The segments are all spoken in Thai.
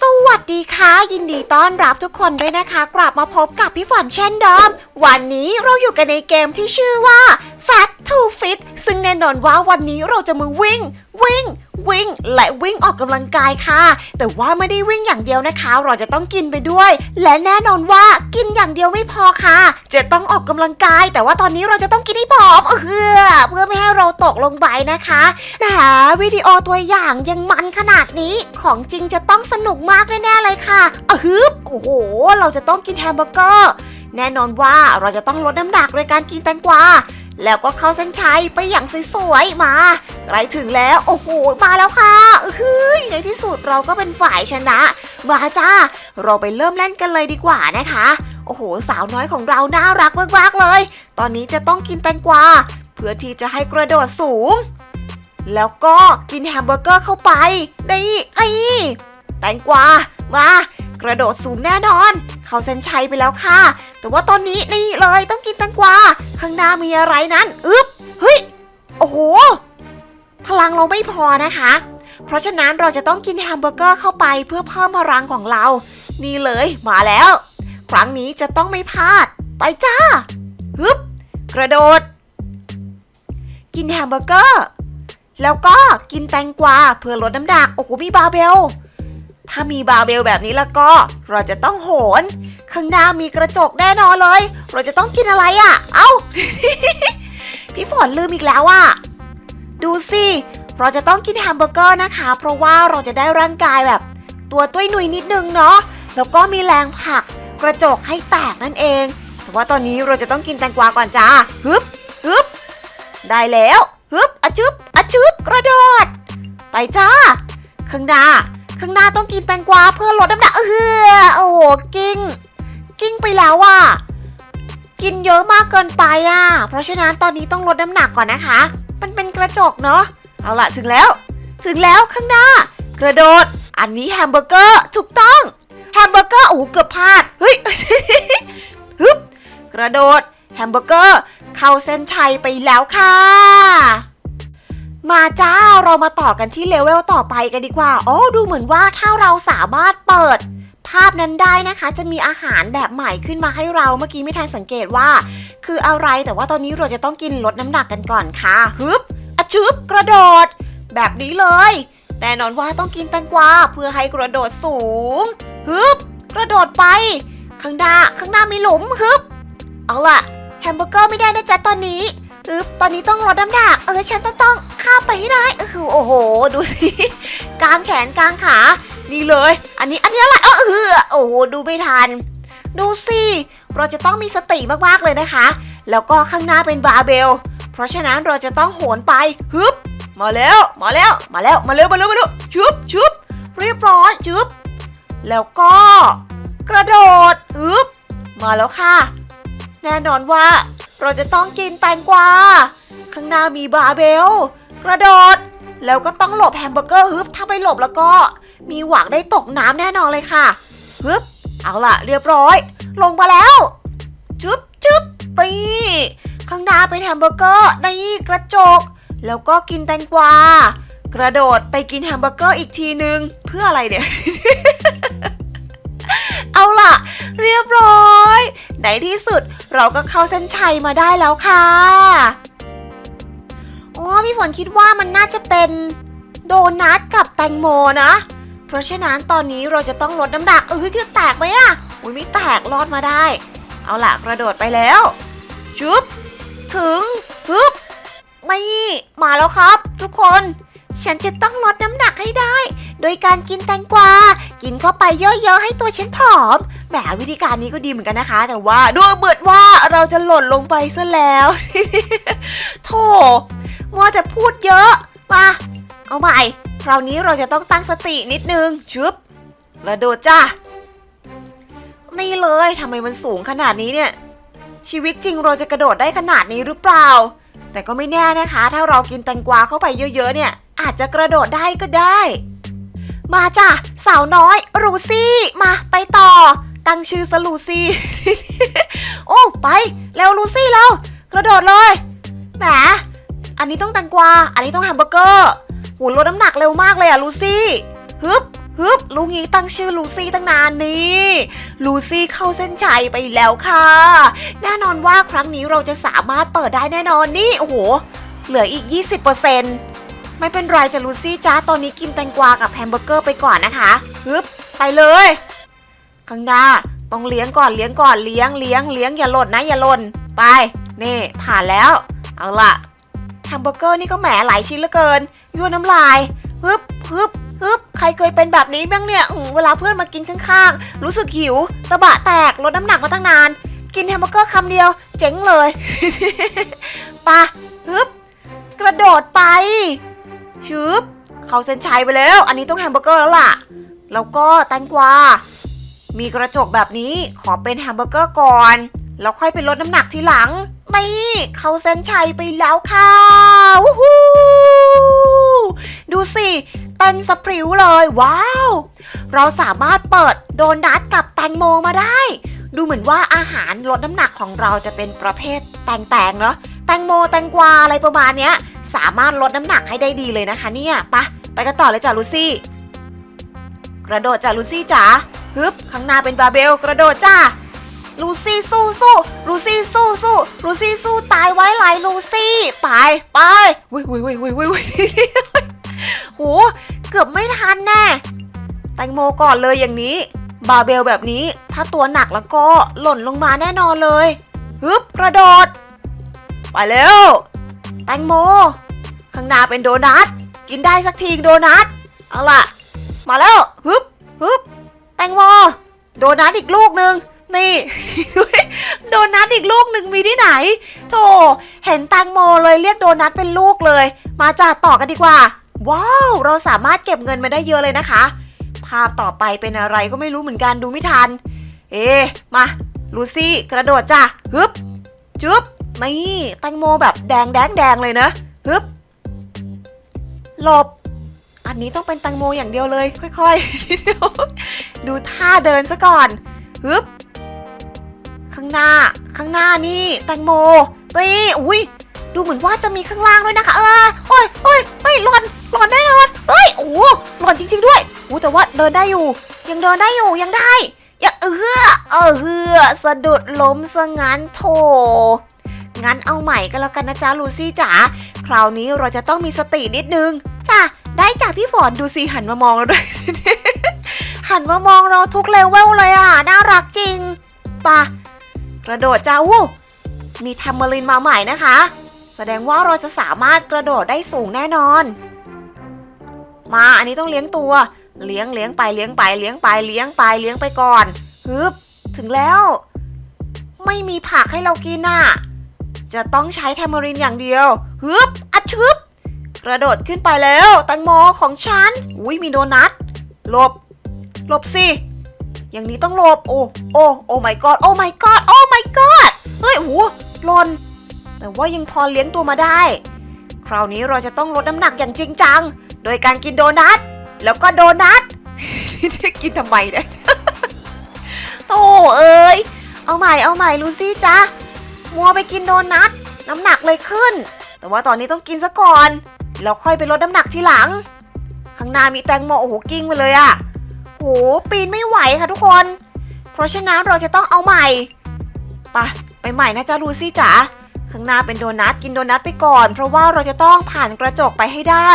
สวัสดีค่ะ ยินดีต้อนรับทุกคนด้วยนะคะ กลับมาพบกับพี่ฝนเช่นเดิมวันนี้เราอยู่กันในเกมที่ชื่อว่า Fat to Fit ซึ่งแน่นอนว่าวันนี้เราจะมาวิ่ง วิ่ง วิ่ง และวิ่งออกกำลังกายค่ะ แต่ว่าไม่ได้วิ่งอย่างเดียวนะคะ เราจะต้องกินไปด้วย และแน่นอนว่ากินอย่างเดียวไม่พอค่ะ จะต้องออกกำลังกาย แต่ว่าตอนนี้เราจะต้องกินให้ผอมเออเพื่อไม่ให้เราตกลงไปนะคะแหมวิดีโอตัวอย่างยังมันขนาดนี้ของจริงจะต้องสนุกมากแน่ๆเลยค่ะอะฮึบโอ้โห เราจะต้องกินแฮมเบอร์เกอร์แน่นอนว่าเราจะต้องลดน้ำหนักโดยการกินแตงกวา แล้วก็เข้าเส้นชัยไปอย่างสวยๆมาใกล้ถึงแล้วโอ้โหมาแล้วค่ะเฮ้ยในที่สุดเราก็เป็นฝ่ายชนะ มาจ้า เราไปเริ่มเล่นกันเลยดีกว่านะคะ โอ้โห สาวน้อยของเราน่ารักมากๆเลย ตอนนี้จะต้องกินแตงกวาเพื่อที่จะให้กระโดดสูง แล้วก็กินแฮมเบอร์เกอร์เข้าไปนี่ไอ้แตงกวามากระโดดสูงแน่นอน เข้าเส้นชัยไปแล้วค่ะ แต่ว่าตอนนี้นี่เลยต้องกินแตงกวา ข้างหน้ามีอะไรนั้นอึ๊บเฮ้ยโอ้โห พลังเราไม่พอนะคะ เพราะฉะนั้นเราจะต้องกินแฮมเบอร์เกอร์เข้าไปเพื่อเพิ่มพลังของเรา นี่เลยมาแล้ว ครั้งนี้จะต้องไม่พลาด ไปจ้าฮึบกระโดด กินแฮมเบอร์เกอร์ แล้วก็กินแตงกวาเพื่อลดน้ำหนักโอ้โหมีบาร์เบลถ้ามีบาร์เบลแบบนี้แล้วก็ เราจะต้องโหน ข้างหน้ามีกระจกแน่นอนเลย เราจะต้องกินอะไรอะ่ะ เอ้า พี่ฝนลืมอีกแล้วอะ่ะ ดูสิ เราจะต้องกินแฮมเบอร์เกอร์นะคะ เพราะว่าเราจะได้ร่างกายแบบ ตัวตุ้ยหนุยนิดนึงเนาะ แล้วก็มีแรงผักกระจกให้แตกนั่นเอง แต่ว่าตอนนี้เราจะต้องกินแตงกวาก่อนจ้าฮึบฮึบ ได้แล้วฮึบอะจึบอะจึบกระโดด ไปจ้า ข้างหน้าข้างหน้าต้องกินแตงกวาเพื่อลดน้ำหนักเออโอ้โหกิ้ง กิ้งไปแล้วอะกินเยอะมากเกินไปอะเพราะฉะนั้นตอนนี้ต้องลดน้ำหนักก่อนนะคะ มันเป็นกระจกเนาะ เอาละถึงแล้ว ถึงแล้วข้างหน้า กระโดด อันนี้แฮมเบอร์เกอร์ถูกต้อง แฮมเบอร์เกอร์โอ้เกือบพลาด เฮ้ยฮึบกระโดด แฮมเบอร์เกอร์ เข้าเส้นชัยไปแล้วค่ะ มาจ้า เรามาต่อกันที่เลเวลต่อไปกันดีกว่า โอ้ดูเหมือนว่าถ้าเราสามารถเปิด ภาพนั้นได้นะคะ จะมีอาหารแบบใหม่ขึ้นมาให้เราเมื่อกี้ไม่ทันสังเกตว่า คืออะไรแต่ว่าตอนนี้เราจะต้องกินลดน้ำหนักกันก่อนค่ะฮึบอะชึบกระโดด แบบนี้เลยแน่นอนว่าต้องกินแตงกวาเพื่อให้กระโดดสูงฮึบกระโดดไป ข้างหน้าข้างหน้ามีหลุมฮึบเอาล่ะแฮมเบอร์เกอร์ไม่ได้นะจ๊ะตอนนี้อึบตอนนี้ต้องลดน้ำหนักเออฉันต้องต้องข้ามไปให้ได้เออโอ้โห ดูสิกางแขนกางขา นี่เลย อันนี้อันนี้อะไรเออเออโอ้โหดูไม่ทัน ดูสิเราจะต้องมีสติมากๆเลยนะคะ แล้วก็ข้างหน้าเป็นบาเบล เพราะฉะนั้นเราจะต้องโหนไปฮึบมาแล้วมาแล้วมาแล้วมาเร็วมาเร็วมาเร็วชุบชุบเรียบร้อยชุบแล้วก็ กระโดดอึบมาแล้วค่ะ แน่นอนว่า เราจะต้องกินแตงกวาข้างหน้ามีบาเบล กระโดด แล้วก็ต้องหลบแฮมเบอร์เกอร์ฮึบถ้าไปหลบแล้วก็ มีหวังได้ตกน้ำแน่นอนเลยค่ะฮึบเอาล่ะ เรียบร้อย ลงมาแล้ว จุ๊บจุ๊บปีข้างหน้าเป็นแฮมเบอร์เกอร์ในกระจก แล้วก็กินแตงกวากระโดดไปกินแฮมเบอร์เกอร์อีกทีนึง เพื่ออะไรเนี่ย เอาล่ะ เรียบร้อยในที่สุดเราก็เข้าเส้นชัยมาได้แล้วค่ะอ๋อพี่ฝนคิดว่ามันน่าจะเป็นโดนัทกับแตงโมนะ เพราะฉะนั้นตอนนี้เราจะต้องลดน้ำหนักเออคือแตกไหมอะอุ้ยไม่แตกรอดมาได้ เอาล่ะกระโดดไปแล้วชุบถึงปึ๊บนี่มาแล้วครับ ทุกคน ฉันจะต้องลดน้ำหนักให้ได้ โดยการกินแตงกวา กินเข้าไปเยอะๆให้ตัวฉันผอมแหมวิธีการนี้ก็ดีเหมือนกันนะคะ แต่ว่าดูเหมือนว่าเราจะหล่นลงไปซะแล้วโธ่มัวแต่พูดเยอะมาเอาใหม่ คราวนี้เราจะต้องตั้งสตินิดนึงชุบกระโดดจ้านี่เลยทำไมมันสูงขนาดนี้เนี่ย ชีวิตจริงเราจะกระโดดได้ขนาดนี้หรือเปล่า แต่ก็ไม่แน่นะคะ ถ้าเรากินแตงกวาเข้าไปเยอะๆเนี่ย อาจจะกระโดดได้ก็ได้ มาจ้ะสาวน้อยรูซี่มาไปต่อ ตั้งชื่อสลูซี่โอ้ไปเร็วลูซี่แล้วกระโดดเลยแหมอันนี้ต้องแตงกวา อันนี้ต้องแฮมเบอร์เกอร์ หลดน้ำหนักเร็วมากเลยอะลูซี่ฮึบฮึบลุงงี้ตั้งชื่อลูซี่ตั้งนานนี่ลูซี่เข้าเส้นชัยไปแล้วค่ะ แน่นอนว่าครั้งนี้เราจะสามารถเปิดได้แน่นอนนี่โอ้โห เหลืออีก 20%ไม่เป็นไรจ้ะลูซี่จ้าตอนนี้กินแตงกวากับแฮมเบอร์เกอร์ไปก่อนนะคะฮึบไปเลย ข้างหน้าต้องเลี้ยงก่อนเลี้ยงก่อนเลี้ยงเลี้ยงเลี้ยงอย่าหล่นนะอย่าหล่นไป นี่ผ่านแล้ว เอาล่ะ แฮมเบอร์เกอร์นี่ก็แหมหลายชิ้นเหลือเกินยั่วน้ำลายฮึบฮึบฮึบใครเคยเป็นแบบนี้บ้างเนี่ยเวลาเพื่อนมากินข้างๆ รู้สึกหิว ตะบะแตกลดน้ำหนักมาตั้งนาน กินแฮมเบอร์เกอร์คำเดียว เจ๋งเลยปะฮึบกระโดดไปชึบเขาเส้นชัยไปแล้ว อันนี้ต้องแฮมเบอร์เกอร์แล้วล่ะ แล้วก็แตงกวา มีกระจกแบบนี้ขอเป็นแฮมเบอร์เกอร์ก่อน แล้วค่อยไปลดน้ำหนักทีหลัง นี่เขาเส้นชัยไปแล้วค่ะวู้ฮู้ดูสิเต้นสะพริ้วเลยว้าว เราสามารถเปิดโดนัทกับแตงโมมาได้ ดูเหมือนว่าอาหารลดน้ำหนักของเราจะเป็นประเภทแตงๆเนาะแตงโมแตงกวาอะไรประมาณเนี้ย สามารถลดน้ำหนักให้ได้ดีเลยนะคะเนี่ยปะไปกันต่อเลยจ้ะลูซี่ กระโดดจ้ะลูซี่จ๋าฮึบข้างหน้าเป็นบาเบล กระโดดจ้า ลูซี่สู้สู้ลูซี่สู้สู้ลูซี่สู้ตายไว้ไหลลูซี่ไปไปวุ้ยวุ้ยวุ้ยวุ้ยวุ้ยวุ้ยโหเกือบไม่ทันแน่แตงโมก่อนเลยอย่างนี้ บาร์เบลแบบนี้ถ้าตัวหนักแล้วก็หล่นลงมาแน่นอนเลยฮึบกระโดด ไปเร็วแตงโม ข้างหน้าเป็นโดนัทกินได้สักทีโดนัทเอาล่ะ มาแล้วฮึบฮึบแตงโม โดนัทอีกลูกหนึ่ง นี่ โดนัทอีกลูกหนึ่งมีที่ไหนโธ่เห็นแตงโมเลยเรียกโดนัทเป็นลูกเลย มาจ่าต่อกันดีกว่า ว้าว เราสามารถเก็บเงินมาได้เยอะเลยนะคะ ภาพต่อไปเป็นอะไรก็ไม่รู้เหมือนกันดูไม่ทัน เอ๊ะมาลูซี่กระโดดจ้ะฮึบจุ๊บนี่แตงโมแบบแดงแดงแดงเลยนะฮึบหลบ อันนี้ต้องเป็นแตงโมอย่างเดียวเลย ค่อยๆดูท่าเดินซะก่อนฮึบางหน้า ข้างหน้านี่แตงโมนี่อุ้ยดูเหมือนว่าจะมีข้างล่างด้วยนะคะ เออโอ้ยโอ้ยเฮ้ยหลอนหลอนแน่นอนเฮ้ยโอ้หลอนจริง ๆด้วยอู้แต่ว่าเดินได้อยู่ ยังเดินได้อยู่ยังได้ยังเออเออเฮือสะดุดล้มซะงั้นโถงั้นเอาใหม่ก็แล้วกันนะจ๊ะลูซี่จ๋าคราวนี้เราจะต้องมีสตินิดนึงจ้ะได้จ้ะพี่ฝนดูสิหันมามองเราด้วยหันมามองเราทุกเลเวลเลยอะน่ารักจริงปะ กระโดดจ้าวู้มีแทมเมอรินมาใหม่นะคะ แสดงว่าเราจะสามารถกระโดดได้สูงแน่นอน มาอันนี้ต้องเลี้ยงตัว เลี้ยงเลี้ยงไปเลี้ยงไปเลี้ยงไปเลี้ยงไปเลี้ยงไปก่อนฮึบถึงแล้ว ไม่มีผักให้เรากินน่ะจะต้องใช้แทมเมอรินอย่างเดียวฮึบอัดชึบกระโดดขึ้นไปแล้วแตงโมของฉันอุ้ยมีโดนัทหลบ หลบสิ อย่างนี้ต้องหลบ โอ้ โอ้ โอ้ my god โอ้ my god โอ้ my god เฮ้ยโหหลนแต่ว่ายังพอเลี้ยงตัวมาได้ คราวนี้เราจะต้องลดน้ำหนักอย่างจริงจัง โดยการกินโดนัท แล้วก็โดนัทจะกินทำไมเนี่ยโธ่เอ้ย เอาใหม่ เอาใหม่ลูซี่จ้ะมัวไปกินโดนัท น้ำหนักเลยขึ้น แต่ว่าตอนนี้ต้องกินซะก่อน แล้วค่อยไปลดน้ำหนักทีหลัง ข้างหน้ามีแตงโมโอ้โหกิ้งไปเลยอะ หปีนไม่ไหวค่ะทุกคน เพราะฉะนั้นเราจะต้องเอาใหม่ไปะไปใหม่นะจ๊ะลูซี่จ๋าข้างหน้าเป็นโดนัทกินโดนัทไปก่อน เพราะว่าเราจะต้องผ่านกระจกไปให้ได้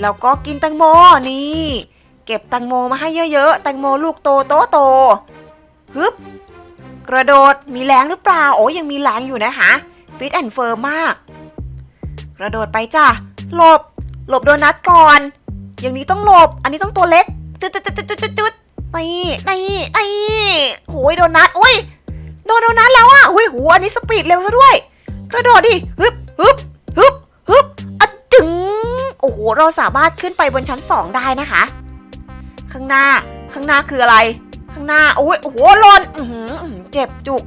แล้วก็กินแตงโมนี่ เก็บแตงโมมาให้เยอะๆแตงโมลูกโตโตโตฮึบกระโดดมีแรงหรือเปล่าโอ้ยังมีแรงอยู่นะคะฟิตแอนด์เฟิร์มมาก กระโดดไปจ้ะหลบ หลบโดนัทก่อน อย่างนี้ต้องหลบ อันนี้ต้องตัวเล็ก จุดจุดจุดจุดจุดจุดนี่นี่นี่โอ้ยโดนัทอุ้ยโดนโดนัทแล้วอะโอ้ยโหอันนี้สปีดเร็วซะด้วย กระโดดดิฮึบฮึบฮึบฮึบอะจึงโอ้โหเราสามารถขึ้นไปบนชั้นสองได้นะคะ ข้างหน้าข้างหน้าคืออะไร ข้างหน้าโอ้ยโอ้โหหลนอื้อหืออื้อหือเจ็บจุก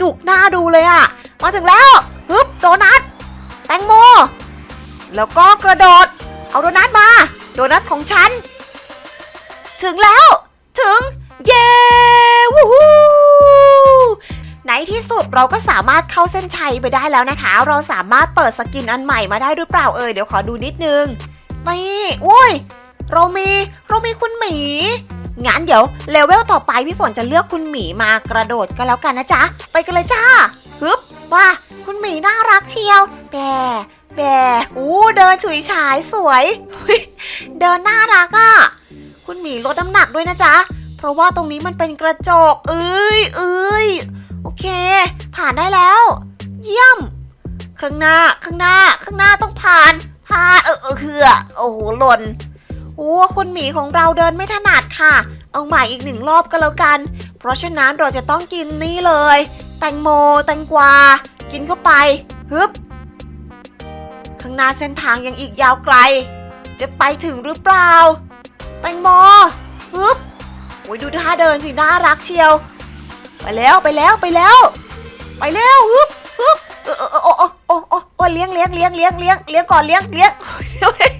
จุกหน้าดูเลยอะ มาถึงแล้วฮึบโดนัทแตงโม แล้วก็กระโดด เอาโดนัทมา โดนัทของฉัน ถึงแล้ว ถึง เย้วู้ฮูในที่สุดเราก็สามารถเข้าเส้นชัยไปได้แล้วนะคะ เราสามารถเปิดสกินอันใหม่มาได้หรือเปล่าเอ่ยเดี๋ยวขอดูนิดนึงนี่โอ้ยเรามีเรามีคุณหมีงั้นเดี๋ยวเลเวลต่อไปพี่ฝนจะเลือกคุณหมีมากระโดดกันแล้วกันนะจ๊ะ ไปกันเลยจ้าฮึบว่าคุณหมีน่ารักเชียว แบแบอู้เดินฉุยฉายสวยอุ๊ยเดินน่ารักอะ่ะ คุณหมีลดน้ำหนักด้วยนะจ๊ะ เพราะว่าตรงนี้มันเป็นกระจก เอ้ยเอ้ยโอเค ผ่านได้แล้ว เยี่ยม ข้างหน้า ข้างหน้า ข้างหน้าต้องผ่าน ผ่าน เออเออคือโอ้โห หล่น โอ้คุณหมีของเราเดินไม่ถนัดค่ะ เอาใหม่อีกหนึ่งรอบก็แล้วกัน เพราะฉะนั้นเราจะต้องกินนี่เลย แตงโม แตงกวา กินเข้าไป ฮึบ ข้างหน้าเส้นทางยังอีกยาวไกล จะไปถึงหรือเปล่า แตงโมฮึบโอ้ยดูท่าเดินสิน่ารักเชียว ไปแล้วไปแล้วไปแล้ว ไปแล้วฮึบฮึบเออเออโอ้โอ้โอ้โอ้โอ้เลี้ยงเลี้ยงเลี้ยงเลี้ยงเลี้ยงเลี้ยงก่อนเลี้ยงเลี้ยงโอ้ย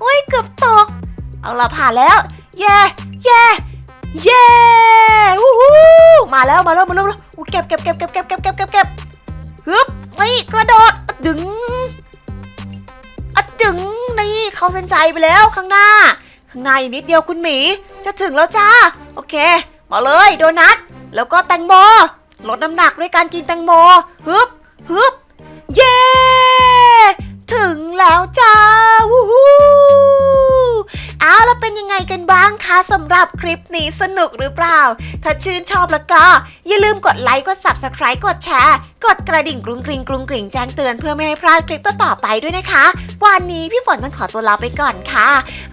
โอ้ยเกือบตก เอาละผ่านแล้ว เย่เย่เย่วู้ฮู้มาแล้วมาแล้วมาแล้ววอู้เก็บเก็บเก็บเก็บเก็บเก็บเก็บเก็บเก็บฮึบนี่กระโดดอะดึงอะดึงนี่เข้าเส้นใจไปแล้วข้างหน้า ข้างในนิดเดียวคุณหมี จะถึงแล้วจ้า โอเค มาเลยโดนัท แล้วก็แตงโม ลดน้ำหนักด้วยการกินแตงโม ฮึบ ฮึบ เย้ ถึงแล้วจ้า วู้ฮู้ เอาแล้วเป็นยังไงกันบ้างคะสำหรับคลิปนี้สนุกหรือเปล่า ถ้าชื่นชอบแล้วก็ อย่าลืมกดไลค์กด subscribe กดแชร์ กดกระดิ่งกรุงกริงกรุงกริงแจ้งเตือนเพื่อไม่ให้พลาดคลิปต่อๆไปด้วยนะคะ วันนี้พี่ฝนต้องขอตัวลาไปก่อนค่ะ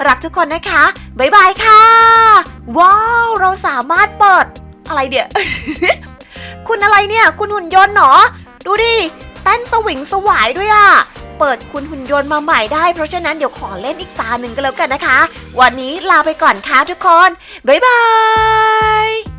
รักทุกคนนะคะ บ๊ายบายค่ะ ว้าว เราสามารถเปิด อะไรเดี๋ยวคุณอะไรเนี่ย คุณหุ่นยนต์เหรอ ดูดิเต้นสวิงสวายด้วยอะ่ะ เปิดคุณหุ่นยนต์มาใหม่ได้ เพราะฉะนั้นเดี๋ยวขอเล่นอีกตาหนึ่งก็แล้วกันนะคะ วันนี้ลาไปก่อนค่ะทุกคน บ๊ายบาย